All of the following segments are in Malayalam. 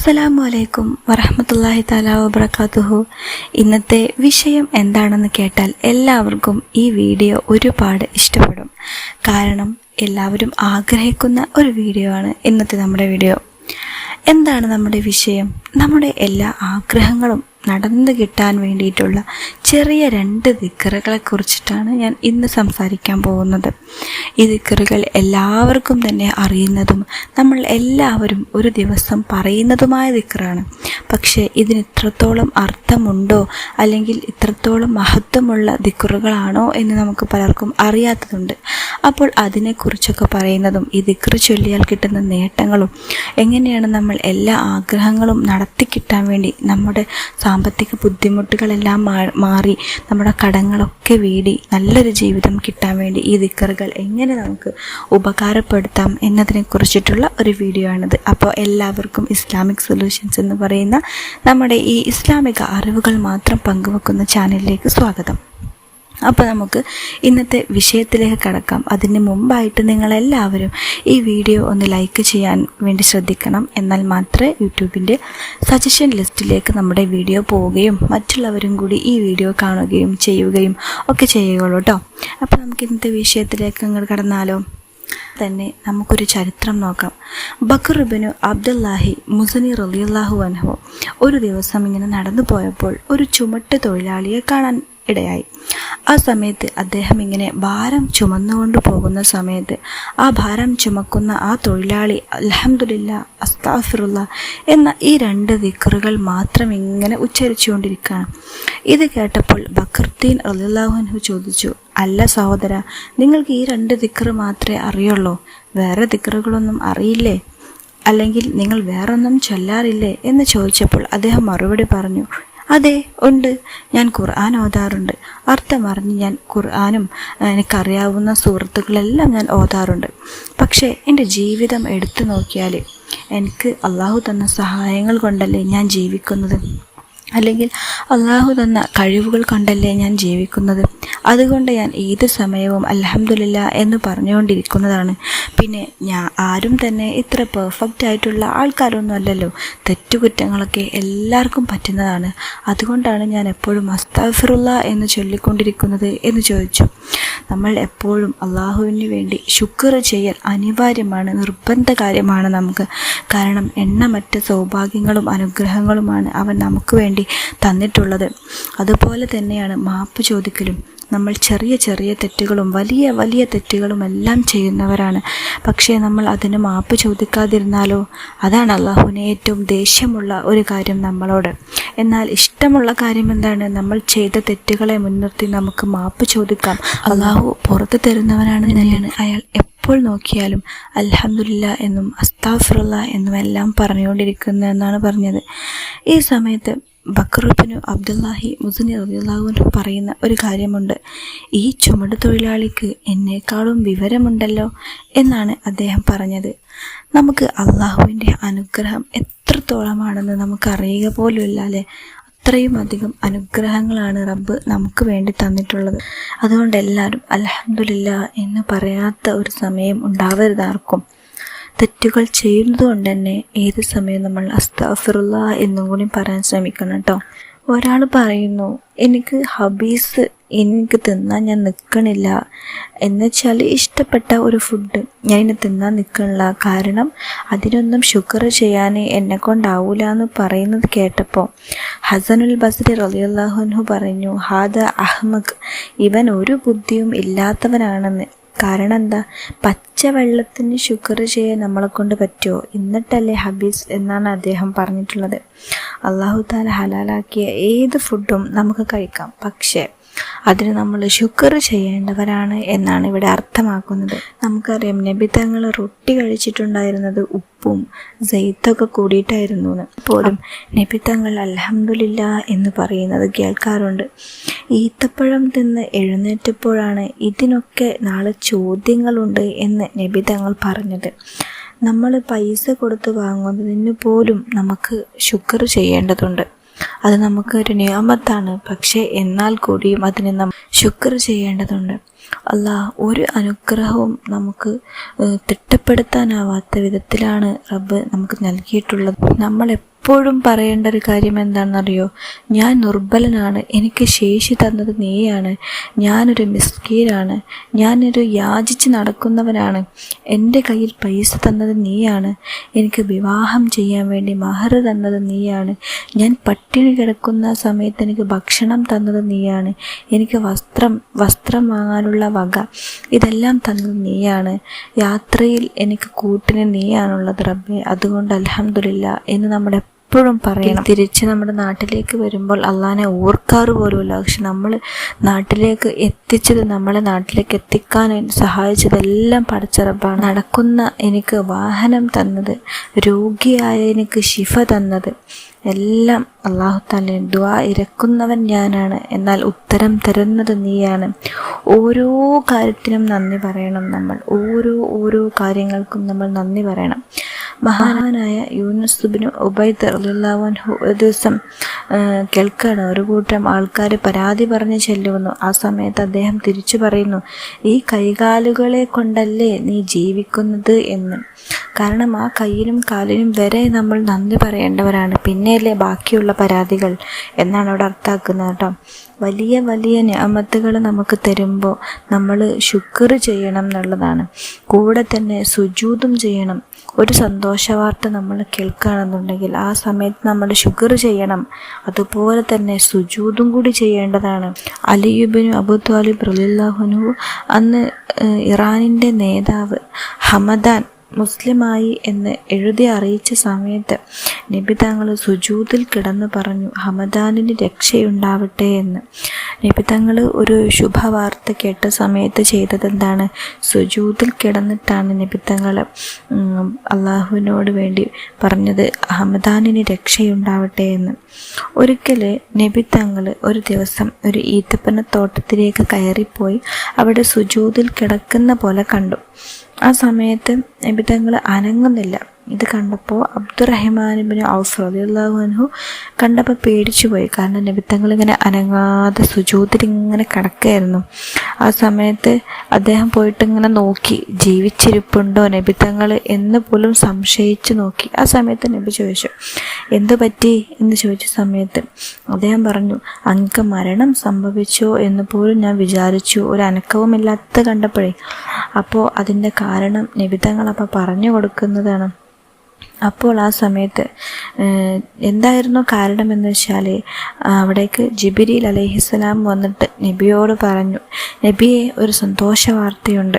അസ്സലാമു അലൈക്കും വറഹമത്തല്ലാഹി താല വബർക്കാത്തുഹു ഇന്നത്തെ വിഷയം എന്താണെന്ന് കേട്ടാൽ എല്ലാവർക്കും ഈ വീഡിയോ ഒരുപാട് ഇഷ്ടപ്പെടും. കാരണം എല്ലാവരും ആഗ്രഹിക്കുന്ന ഒരു വീഡിയോ ആണ് ഇന്നത്തെ നമ്മുടെ വീഡിയോ. എന്താണ് നമ്മുടെ വിഷയം? നമ്മുടെ എല്ലാ ആഗ്രഹങ്ങളും നടന്നു കിട്ടാൻ വേണ്ടിയിട്ടുള്ള ചെറിയ രണ്ട് ദിക്കറുകളെ കുറിച്ചിട്ടാണ് ഞാൻ ഇന്ന് സംസാരിക്കാൻ പോകുന്നത്. ഈ ദിക്കറുകൾ എല്ലാവർക്കും തന്നെ അറിയുന്നതും നമ്മൾ എല്ലാവരും ഒരു ദിവസം പറയുന്നതുമായ ദിക്കറാണ്. പക്ഷേ ഇതിന് ഇത്രത്തോളം അർത്ഥമുണ്ടോ അല്ലെങ്കിൽ ഇത്രത്തോളം മഹത്വമുള്ള ദിക്കറുകളാണോ എന്ന് നമുക്ക് പലർക്കും അറിയാത്തതുണ്ട്. അപ്പോൾ അതിനെക്കുറിച്ചൊക്കെ പറയുന്നതും ഈ ദിക്കറ് ചൊല്ലിയാൽ കിട്ടുന്ന നേട്ടങ്ങളും എങ്ങനെയാണ് നമ്മൾ എല്ലാ ആഗ്രഹങ്ങളും നടത്തി കിട്ടാൻ വേണ്ടി നമ്മുടെ സാമ്പത്തിക ബുദ്ധിമുട്ടുകളെല്ലാം മാറി നമ്മുടെ കടങ്ങളൊക്കെ വീടി നല്ലൊരു ജീവിതം കിട്ടാൻ വേണ്ടി ഈ ദിക്കറുകൾ എങ്ങനെ നമുക്ക് ഉപകാരപ്പെടുത്താം എന്നതിനെ കുറിച്ചിട്ടുള്ള ഒരു വീഡിയോ ആണിത്. അപ്പോൾ എല്ലാവർക്കും ഇസ്ലാമിക് സൊല്യൂഷൻസ് എന്ന് പറയുന്ന നമ്മുടെ ഈ ഇസ്ലാമിക അറിവുകൾ മാത്രം പങ്കുവെക്കുന്ന ചാനലിലേക്ക് സ്വാഗതം. അപ്പോൾ നമുക്ക് ഇന്നത്തെ വിഷയത്തിലേക്ക് കടക്കാം. അതിന് മുമ്പായിട്ട് നിങ്ങളെല്ലാവരും ഈ വീഡിയോ ഒന്ന് ലൈക്ക് ചെയ്യാൻ വേണ്ടി ശ്രദ്ധിക്കണം. എന്നാൽ മാത്രമേ യൂട്യൂബിന്റെ സജഷൻ ലിസ്റ്റിലേക്ക് നമ്മുടെ വീഡിയോ പോവുകയും മറ്റുള്ളവരും കൂടി ഈ വീഡിയോ കാണുകയും ചെയ്യുകയും ഒക്കെ ചെയ്യുകയുള്ളൂ കേട്ടോ അപ്പോൾ നമുക്ക് ഇന്നത്തെ വിഷയത്തിലേക്ക് അങ്ങോട്ട് കടന്നാലോ? തന്നെ നമുക്കൊരു ചരിത്രം നോക്കാം. ബക്കറുബിനു അബ്ദുല്ലാഹി മുസനി റലിയല്ലാഹു അൻഹു ഒരു ദിവസം ഇങ്ങനെ നടന്നു പോയപ്പോൾ ഒരു ചുമട്ട് തൊഴിലാളിയെ കാണാൻ ഇടയായി. ആ സമയത്ത് അദ്ദേഹം ഇങ്ങനെ ഭാരം ചുമന്നുകൊണ്ട് പോകുന്ന സമയത്ത് ആ ഭാരം ചുമക്കുന്ന ആ തൊഴിലാളി അലഹമുല്ല അസ്താഫിറുള്ള എന്ന ഈ രണ്ട് ദിക്കറുകൾ മാത്രം ഇങ്ങനെ ഉച്ചരിച്ചുകൊണ്ടിരിക്കുകയാണ്. ഇത് കേട്ടപ്പോൾ ബക്കർദ്ദീൻ അലിള്ളാഹുൻഹു ചോദിച്ചു അല്ല സഹോദര നിങ്ങൾക്ക് ഈ രണ്ട് ദിക്കറ് മാത്രമേ അറിയുള്ളൂ. വേറെ ദിക്കറുകളൊന്നും അറിയില്ലേ? അല്ലെങ്കിൽ നിങ്ങൾ വേറൊന്നും ചൊല്ലാറില്ലേ? എന്ന് ചോദിച്ചപ്പോൾ അദ്ദേഹം മറുപടി പറഞ്ഞു അതെ ഉണ്ട്. ഞാൻ ഖുർആൻ ഓതാറുണ്ട്. അർത്ഥം അറിഞ്ഞ് ഞാൻ ഖുർആാനും എനിക്കറിയാവുന്ന സുഹൃത്തുക്കളെല്ലാം ഞാൻ ഓതാറുണ്ട്. പക്ഷേ എന്റെ ജീവിതം എടുത്തു നോക്കിയാൽ എനിക്ക് അള്ളാഹു തന്ന സഹായങ്ങൾ കൊണ്ടല്ലേ ഞാൻ ജീവിക്കുന്നത്? അല്ലെങ്കിൽ അള്ളാഹു തന്ന കഴിവുകൾ കൊണ്ടല്ലേ ഞാൻ ജീവിക്കുന്നത്? അതുകൊണ്ട് ഞാൻ ഏത് സമയവും അലഹമില്ല എന്ന് പറഞ്ഞുകൊണ്ടിരിക്കുന്നതാണ്. പിന്നെ ഞാൻ ആരും തന്നെ ഇത്ര പെർഫെക്റ്റ് ആയിട്ടുള്ള ആൾക്കാരൊന്നും അല്ലല്ലോ തെറ്റുകുറ്റങ്ങളൊക്കെ എല്ലാവർക്കും പറ്റുന്നതാണ്. അതുകൊണ്ടാണ് ഞാൻ എപ്പോഴും അസ്താഫിറുള്ള എന്ന് ചൊല്ലിക്കൊണ്ടിരിക്കുന്നത് എന്ന് ചോദിച്ചു. നമ്മൾ എപ്പോഴും അള്ളാഹുവിന് വേണ്ടി ശുക്ർ ചെയ്യൽ അനിവാര്യമാണ് നിർബന്ധ കാര്യമാണ് നമുക്ക്. കാരണം എണ്ണമറ്റ സൗഭാഗ്യങ്ങളും അനുഗ്രഹങ്ങളുമാണ് അവൻ നമുക്ക് വേണ്ടി തന്നിട്ടുള്ളത്. അതുപോലെ തന്നെയാണ് മാപ്പ് ചോദിക്കലും. നമ്മൾ ചെറിയ ചെറിയ തെറ്റുകളും വലിയ വലിയ തെറ്റുകളും എല്ലാം ചെയ്യുന്നവരാണ്. പക്ഷേ നമ്മൾ അതിന് മാപ്പ് ചോദിക്കാതിരുന്നാലോ? അതാണ് അള്ളാഹുവിന് ഏറ്റവും ദേഷ്യമുള്ള ഒരു കാര്യം നമ്മളോട്. എന്നാൽ ഇഷ്ടമുള്ള കാര്യം എന്താണ്? നമ്മൾ ചെയ്ത തെറ്റുകളെ മുൻനിർത്തി നമുക്ക് മാപ്പ് ചോദിക്കാം. അള്ളാഹു പുറത്തു തരുന്നവനാണ് തന്നെയാണ്. അയാൾ എപ്പോൾ നോക്കിയാലും അൽഹമില്ല എന്നും അസ്താഫുള്ള എന്നും എല്ലാം പറഞ്ഞുകൊണ്ടിരിക്കുന്നു എന്നാണ് പറഞ്ഞത്. ഈ സമയത്ത് ബക്രുബിനു അബ്ദുല്ലാഹി മുസനി റബിയുള്ളാഹുവിന് പറയുന്ന ഒരു കാര്യമുണ്ട്. ഈ ചുമട് തൊഴിലാളിക്ക് എന്നേക്കാളും വിവരമുണ്ടല്ലോ എന്നാണ് അദ്ദേഹം പറഞ്ഞത്. നമുക്ക് അള്ളാഹുവിന്റെ അനുഗ്രഹം എത്രത്തോളമാണെന്ന് നമുക്ക് അറിയുക പോലുമില്ല അല്ലേ? അത്രയും അധികം അനുഗ്രഹങ്ങളാണ് റബ്ബ് നമുക്ക് വേണ്ടി തന്നിട്ടുള്ളത്. അതുകൊണ്ട് എല്ലാവരും അലഹമില്ല എന്ന് പറയാത്ത ഒരു സമയം ഉണ്ടാവരുതാർക്കും. തെറ്റുകൾ ചെയ്യുന്നത് കൊണ്ട് തന്നെ ഏത് സമയവും നമ്മൾ അസ്താഫിറുള്ള എന്നും കൂടി പറയാൻ ശ്രമിക്കണം കേട്ടോ. ഒരാൾ പറയുന്നു എനിക്ക് ഹബീസ് എനിക്ക് തിന്നാൻ ഞാൻ നിൽക്കണില്ല എന്നുവെച്ചാൽ ഇഷ്ടപ്പെട്ട ഒരു ഫുഡ് ഞാൻ ഇനി തിന്നാൻ നിൽക്കണില്ല കാരണം അതിനൊന്നും ഷുഗർ ചെയ്യാൻ എന്നെ കൊണ്ടാവൂല എന്ന് പറയുന്നത് കേട്ടപ്പോൾ ഹസനുൽ ബസ്രി റലിയുല്ലാഹുനു പറഞ്ഞു ഹാദ അഹമ്മദ് ഇവൻ ഒരു ബുദ്ധിയും ഇല്ലാത്തവനാണെന്ന്. കാരണം എന്താ പച്ചവെള്ളത്തിന് ഷുഗർ ചെയ്യാൻ നമ്മളെ കൊണ്ട് പറ്റുമോ എന്നിട്ടല്ലേ ഹബീസ് എന്നാണ് അദ്ദേഹം പറഞ്ഞിട്ടുള്ളത്. അള്ളാഹു താല ഹലാലാക്കിയ ഏത് ഫുഡും നമുക്ക് കഴിക്കാം. പക്ഷേ അതിന് നമ്മൾ ശുക്ർ ചെയ്യേണ്ടവരാണ് എന്നാണ് ഇവിടെ അർത്ഥമാക്കുന്നത്. നമുക്കറിയാം നബി തങ്ങൾ റൊട്ടി കഴിച്ചിട്ടുണ്ടായിരുന്നത് ഉപ്പും സെയ്ത്തൊക്കെ കൂടിയിട്ടായിരുന്നു പോലും നബി തങ്ങൾ അലഹമുല്ല എന്ന് പറയുന്നത് കേൾക്കാറുണ്ട്. ഈത്തപ്പഴം തിന്ന് എഴുന്നേറ്റപ്പോഴാണ് ഇതിനൊക്കെ നാളെ ചോദ്യങ്ങളുണ്ട് എന്ന് നബി തങ്ങൾ പറഞ്ഞത്. നമ്മൾ പൈസ കൊടുത്ത് വാങ്ങുന്നതിന് പോലും നമുക്ക് ശുക്ർ ചെയ്യേണ്ടതുണ്ട്. അത് നമുക്കൊരു നിയമത്താണ്. പക്ഷേ എന്നാൽ കൂടിയും അതിനെ നാം ശുക്ർ ചെയ്യേണ്ടതുണ്ട്. അല്ല ഒരു അനുഗ്രഹവും നമുക്ക് തിട്ടപ്പെടുത്താനാവാത്ത വിധത്തിലാണ് റബ്ബ് നമുക്ക് നൽകിയിട്ടുള്ളത്. നമ്മൾ എപ്പോഴും പറയേണ്ട ഒരു കാര്യം എന്താണെന്നറിയോ? ഞാൻ നിർബലനാണ് എനിക്ക് ശേഷി തന്നത് നീയാണ്. ഞാനൊരു മിസ്കീരാണ് ഞാനൊരു യാചിച്ച് നടക്കുന്നവനാണ്. എന്റെ കയ്യിൽ പൈസ തന്നത് നീയാണ്. എനിക്ക് വിവാഹം ചെയ്യാൻ വേണ്ടി മഹർ തന്നത് നീയാണ്. ഞാൻ പട്ടിണി കിടക്കുന്ന സമയത്ത് എനിക്ക് ഭക്ഷണം തന്നത് നീയാണ്. എനിക്ക് വസ്ത്രം വസ്ത്രം വാങ്ങാനുള്ള വക ഇതെല്ലാം തന്നത് നീയാണ്. യാത്രയിൽ എനിക്ക് കൂട്ടിന് നീയാണുള്ളത് റബ്ബെ. അതുകൊണ്ട് അലഹമില്ല എന്ന് നമ്മുടെ എപ്പോഴും പറയണം. തിരിച്ച് നമ്മുടെ നാട്ടിലേക്ക് വരുമ്പോൾ അള്ളാനെ ഓർക്കാറ് പോലുമില്ല. പക്ഷെ നമ്മൾ നാട്ടിലേക്ക് എത്തിച്ചത് നമ്മളെ നാട്ടിലേക്ക് എത്തിക്കാൻ സഹായിച്ചതെല്ലാം പടച്ചറപ്പാണ് നടക്കുന്ന എനിക്ക് വാഹനം തന്നത് രോഗിയായ എനിക്ക് ശിഫ തന്നത് എല്ലാം അള്ളാഹു തന്നെ ദ്വാ ഇരക്കുന്നവൻ ഞാനാണ്. എന്നാൽ ഉത്തരം തരുന്നത് നീയാണ്. ഓരോ കാര്യത്തിനും നന്ദി പറയണം നമ്മൾ. ഓരോ ഓരോ കാര്യങ്ങൾക്കും നമ്മൾ നന്ദി പറയണം. മഹാനായ യൂനുസുബിന് ഉബൈദ് അള്ളാഹു ഒരു ദിവസം കേൾക്കുകയാണ് ഒരു കൂട്ടം ആൾക്കാർ പരാതി പറഞ്ഞ് ചെല്ലുന്നു. ആ സമയത്ത് അദ്ദേഹം തിരിച്ചു പറയുന്നു ഈ കൈകാലുകളെ കൊണ്ടല്ലേ നീ ജീവിക്കുന്നത് എന്ന്. കാരണം ആ കയ്യിനും കാലിനും വരെ നമ്മൾ നന്ദി പറയേണ്ടവരാണ്. പിന്നെയല്ലേ ബാക്കിയുള്ള പരാതികൾ? എന്നാണ് അവിടെ അർത്ഥാക്കുന്നത് കേട്ടോ. വലിയ വലിയ ഞാമത്തുകൾ നമുക്ക് തരുമ്പോൾ നമ്മൾ ശുക്ർ ചെയ്യണം എന്നുള്ളതാണ്. കൂടെ തന്നെ സുജൂതും ചെയ്യണം. ഒരു സന്തോഷ വാർത്ത നമ്മൾ കേൾക്കുകയാണെന്നുണ്ടെങ്കിൽ ആ സമയത്ത് നമ്മൾ ഷുഗർ ചെയ്യണം. അതുപോലെ തന്നെ സുജൂതും കൂടി ചെയ്യേണ്ടതാണ്. അലിയുബിനു അബു താലിബ് റലില്ലാഹുനു അന്ന് ഇറാനിന്റെ നേതാവ് ഹമദാൻ മുസ്ലിമായി എന്ന് എഴുതി അറിയിച്ച സമയത്ത് നബി തങ്ങൾ സുജൂതിൽ കിടന്നു പറഞ്ഞു ഹമദാനിന് രക്ഷയുണ്ടാവട്ടെ എന്ന്. നബി തങ്ങൾ ഒരു ശുഭവാർത്ത കേട്ട സമയത്ത് ചെയ്തത് എന്താണ് സുജൂതിൽ കിടന്നിട്ടാണ് നബി തങ്ങൾ അള്ളാഹുവിനോട് വേണ്ടി പറഞ്ഞത് ഹമദാനിന് രക്ഷയുണ്ടാവട്ടെ എന്ന്. ഒരിക്കൽ നബി തങ്ങൾ ഒരു ദിവസം ഒരു ഈത്തപ്പന തോട്ടത്തിലേക്ക് കയറിപ്പോയി അവിടെ സുജൂതിൽ കിടക്കുന്ന പോലെ കണ്ടു. ആ സമയത്ത് എബിതങ്ങൾ അനങ്ങുന്നില്ല. ഇത് കണ്ടപ്പോൾ അബ്ദുറഹ്മാനിബിന് ഔഫ് റലിയുള്ളാഹു അൻഹു കണ്ടപ്പോൾ പേടിച്ചു പോയി കാരണം നിമിത്തങ്ങൾ ഇങ്ങനെ അനങ്ങാതെ സുജൂതിൽ ഇങ്ങനെ കിടക്കുകയായിരുന്നു ആ സമയത്ത് അദ്ദേഹം പോയിട്ട് ഇങ്ങനെ നോക്കി. ജീവിച്ചിരിപ്പുണ്ടോ നബിത്തങ്ങൾ എന്ന് പോലും സംശയിച്ചു നോക്കി. ആ സമയത്ത് നബി ചോദിച്ചു എന്തു പറ്റി? എന്ന് ചോദിച്ച സമയത്ത് അദ്ദേഹം പറഞ്ഞു അങ്ങക്ക് മരണം സംഭവിച്ചോ എന്ന് പോലും ഞാൻ വിചാരിച്ചു. ഒരു അനക്കവുമില്ലാത്ത കണ്ടപ്പോഴേ. അപ്പോൾ അതിന്റെ കാരണം നബിതങ്ങൾ അപ്പോൾ പറഞ്ഞു കൊടുക്കുന്നതാണ്. അപ്പോൾ ആ സമയത്ത് എന്തായിരുന്നു കാരണമെന്ന് വെച്ചാൽ അവിടേക്ക് ജിബിരിൽ അലഹിസ്സലാം വന്നിട്ട് നബിയോട് പറഞ്ഞു നബിയെ ഒരു സന്തോഷ വാർത്തയുണ്ട്.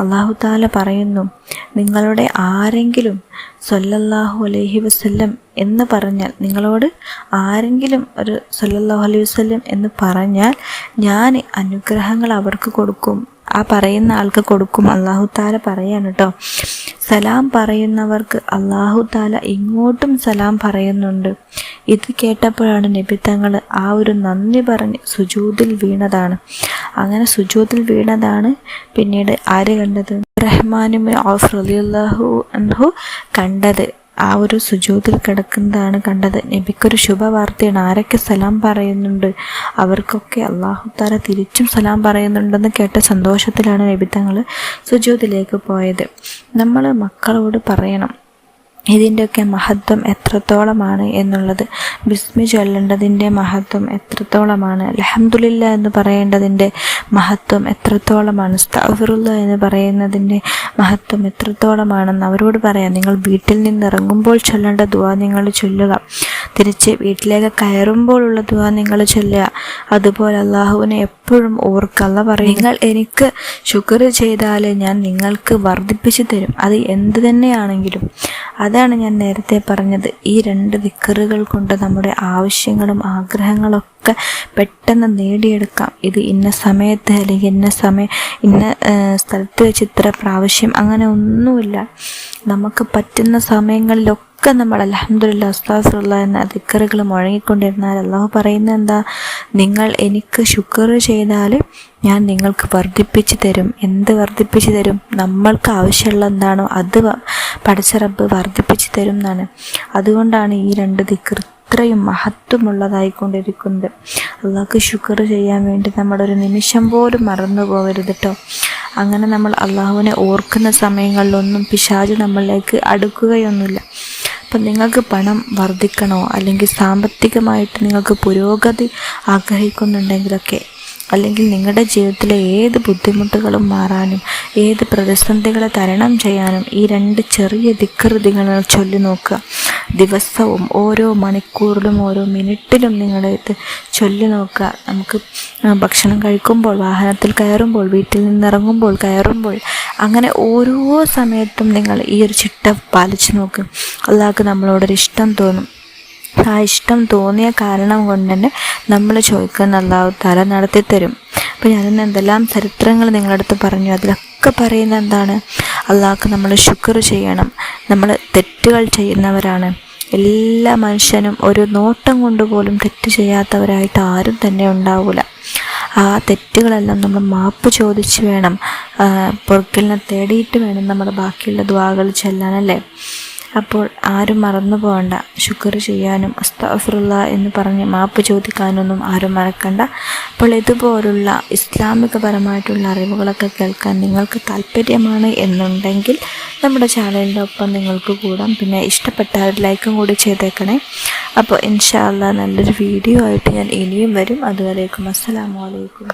അള്ളാഹു താല പറയുന്നു നിങ്ങളുടെ ആരെങ്കിലും സൊല്ലല്ലാഹു അലൈഹി വസ്ല്ലം എന്ന് പറഞ്ഞാൽ നിങ്ങളോട് ആരെങ്കിലും ഒരു സൊല്ലല്ലാഹു അലൈഹി വസ്ല്ലം എന്ന് പറഞ്ഞാൽ ഞാൻ അനുഗ്രഹങ്ങൾ അവർക്ക് കൊടുക്കും ആ പറയുന്ന ആൾക്ക് കൊടുക്കും അള്ളാഹു താല പറയാണ് കേട്ടോ സലാം പറയുന്നവർക്ക് അള്ളാഹു താല ഇങ്ങോട്ടും സലാം പറയുന്നുണ്ട്. ഇത് കേട്ടപ്പോഴാണ് തങ്ങൾ ആ ഒരു നന്ദി പറഞ്ഞ് സുജൂതിൽ വീണതാണ്. അങ്ങനെ സുജൂതിൽ വീണതാണ് പിന്നീട് ആര് കണ്ടത്? റഹ്മാനും ഔഫ് റലിയുല്ലാഹു അൻഹു കണ്ടത്. ആ ഒരു സുജൂതിൽ കിടക്കുന്നതാണ് കണ്ടത്. നബിക്കൊരു ശുഭവാർത്തയാണ്. ആരൊക്കെ സലാം പറയുന്നുണ്ട്? അവർക്കൊക്കെ അള്ളാഹുത്താര തിരിച്ചും സലാം പറയുന്നുണ്ടെന്ന് കേട്ട സന്തോഷത്തിലാണ് നബി തങ്ങൾ സുജൂതിലേക്ക് പോയത്. നമ്മൾ മക്കളോട് പറയണം. ഇതിന്റെയൊക്കെ മഹത്വം എത്രത്തോളമാണ് എന്നുള്ളത് ബിസ്മി ചൊല്ലേണ്ടതിന്റെ മഹത്വം എത്രത്തോളമാണ് അലഹമുല്ല എന്ന് പറയേണ്ടതിന്റെ മഹത്വം എത്രത്തോളമാണ് സ്തഫറുല്ല എന്ന് പറയുന്നതിന്റെ മഹത്വം എത്രത്തോളമാണെന്ന് അവരോട് പറയാം. നിങ്ങൾ വീട്ടിൽ നിന്നിറങ്ങുമ്പോൾ ചൊല്ലേണ്ട ദുവാ നിങ്ങൾ ചൊല്ലുക. തിരിച്ച് വീട്ടിലേക്ക് കയറുമ്പോഴുള്ള ദുവാ നിങ്ങൾ ചൊല്ലുക. അതുപോലെ അള്ളാഹുവിനെ എപ്പോഴും ഓർക്കല്ല പറയും നിങ്ങൾ എനിക്ക് ശുക്ർ ചെയ്താൽ ഞാൻ നിങ്ങൾക്ക് വർദ്ധിപ്പിച്ചു തരും. അത് എന്ത് തന്നെയാണെങ്കിലും. അതാണ് ഞാൻ നേരത്തെ പറഞ്ഞത്. ഈ രണ്ട് വിക്കറുകൾ കൊണ്ട് നമ്മുടെ ആവശ്യങ്ങളും ആഗ്രഹങ്ങളൊക്കെ പെട്ടെന്ന് നേടിയെടുക്കാം. ഇത് ഇന്ന സമയത്ത് അല്ലെങ്കിൽ ഇന്ന സമയം ഇന്ന സ്ഥലത്ത് വെച്ച് ഇത്ര പ്രാവശ്യം അങ്ങനെ ഒന്നുമില്ല. നമുക്ക് പറ്റുന്ന സമയങ്ങളിലൊക്കെ ഒക്കെ നമ്മൾ അലഹമുല്ല ഉസ്താസുള്ള എന്ന ദിക്കറുകൾ മുഴങ്ങിക്കൊണ്ടിരുന്നാൽ അള്ളാഹു പറയുന്നത് എന്താ? നിങ്ങൾ എനിക്ക് ശുക്ർ ചെയ്താൽ ഞാൻ നിങ്ങൾക്ക് വർദ്ധിപ്പിച്ച് തരും. എന്ത് വർദ്ധിപ്പിച്ച് തരും? നമ്മൾക്ക് ആവശ്യമുള്ള എന്താണോ അത് പഠിച്ച വർദ്ധിപ്പിച്ച് തരും എന്നാണ്. അതുകൊണ്ടാണ് ഈ രണ്ട് ദിക്കർ ഇത്രയും മഹത്വമുള്ളതായിക്കൊണ്ടിരിക്കുന്നത്. അള്ളാഹ്ക്ക് ശുക്ർ ചെയ്യാൻ വേണ്ടി നമ്മളൊരു നിമിഷം പോലും മറന്നു പോകരുത് കേട്ടോ അങ്ങനെ നമ്മൾ അള്ളാഹുവിനെ ഓർക്കുന്ന സമയങ്ങളിലൊന്നും പിശാജ് നമ്മളിലേക്ക് അടുക്കുകയൊന്നുമില്ല. അപ്പം നിങ്ങൾക്ക് പണം വർദ്ധിക്കണോ? അല്ലെങ്കിൽ സാമ്പത്തികമായിട്ട് നിങ്ങൾക്ക് പുരോഗതി ആഗ്രഹിക്കുന്നുണ്ടെങ്കിലൊക്കെ അല്ലെങ്കിൽ നിങ്ങളുടെ ജീവിതത്തിലെ ഏത് ബുദ്ധിമുട്ടുകളും മാറാനും ഏത് പ്രതിസന്ധികളെ തരണം ചെയ്യാനും ഈ രണ്ട് ചെറിയ ദിക്കൃതികൾ ചൊല്ലി നോക്കുക. ദിവസവും ഓരോ മണിക്കൂറിലും ഓരോ മിനിറ്റിലും നിങ്ങളെ ഇത് ചൊല്ലി നോക്കുക. നമുക്ക് ഭക്ഷണം കഴിക്കുമ്പോൾ വാഹനത്തിൽ കയറുമ്പോൾ വീട്ടിൽ നിന്നിറങ്ങുമ്പോൾ കയറുമ്പോൾ അങ്ങനെ ഓരോ സമയത്തും നിങ്ങൾ ഈ ഒരു ചിട്ട പാലിച്ചു നോക്കും. അല്ലാതെ നമ്മളോടൊരു ഇഷ്ടം തോന്നും. ആ ഇഷ്ടം തോന്നിയ കാരണം കൊണ്ട് തന്നെ നമ്മൾ ചോദിക്കുന്ന അള്ളാഹു തല നടത്തി തരും. അപ്പോൾ ഞാൻ എന്തെല്ലാം ചരിത്രങ്ങൾ നിങ്ങളടുത്ത് പറഞ്ഞു? അതിലൊക്കെ പറയുന്ന എന്താണ്? അള്ളാഹ്ക്ക് നമ്മൾ ശുക്ർ ചെയ്യണം. നമ്മൾ തെറ്റുകൾ ചെയ്യുന്നവരാണ്. എല്ലാ മനുഷ്യനും ഒരു നോട്ടം കൊണ്ടുപോലും തെറ്റ് ചെയ്യാത്തവരായിട്ട് ആരും തന്നെ ഉണ്ടാവില്ല ആ തെറ്റുകളെല്ലാം നമ്മൾ മാപ്പ് ചോദിച്ച് വേണം. പൊറുക്കലിനെ തേടിയിട്ട് വേണം നമ്മൾ ബാക്കിയുള്ള ദ്വാകൾ ചെല്ലാനല്ലേ അപ്പോൾ ആരും മറന്നു പോകണ്ട. ശുക്ർ ചെയ്യാനും അസ്താഫുറുള്ള എന്ന് പറഞ്ഞ് മാപ്പ് ചോദിക്കാനൊന്നും ആരും മറക്കണ്ട. അപ്പോൾ ഇതുപോലുള്ള ഇസ്ലാമികപരമായിട്ടുള്ള അറിവുകളൊക്കെ കേൾക്കാൻ നിങ്ങൾക്ക് താല്പര്യമാണ് എന്നുണ്ടെങ്കിൽ നമ്മുടെ ചാനലിന്റെ ഒപ്പം നിങ്ങൾക്ക് കൂടാം. പിന്നെ ഇഷ്ടപ്പെട്ട ഒരു ലൈക്കും കൂടി ചെയ്തേക്കണേ. അപ്പോൾ ഇൻഷാല്ല നല്ലൊരു വീഡിയോ ആയിട്ട് ഞാൻ ഇനിയും വരും. അതുവരേക്കും അസ്സലാമലൈക്കും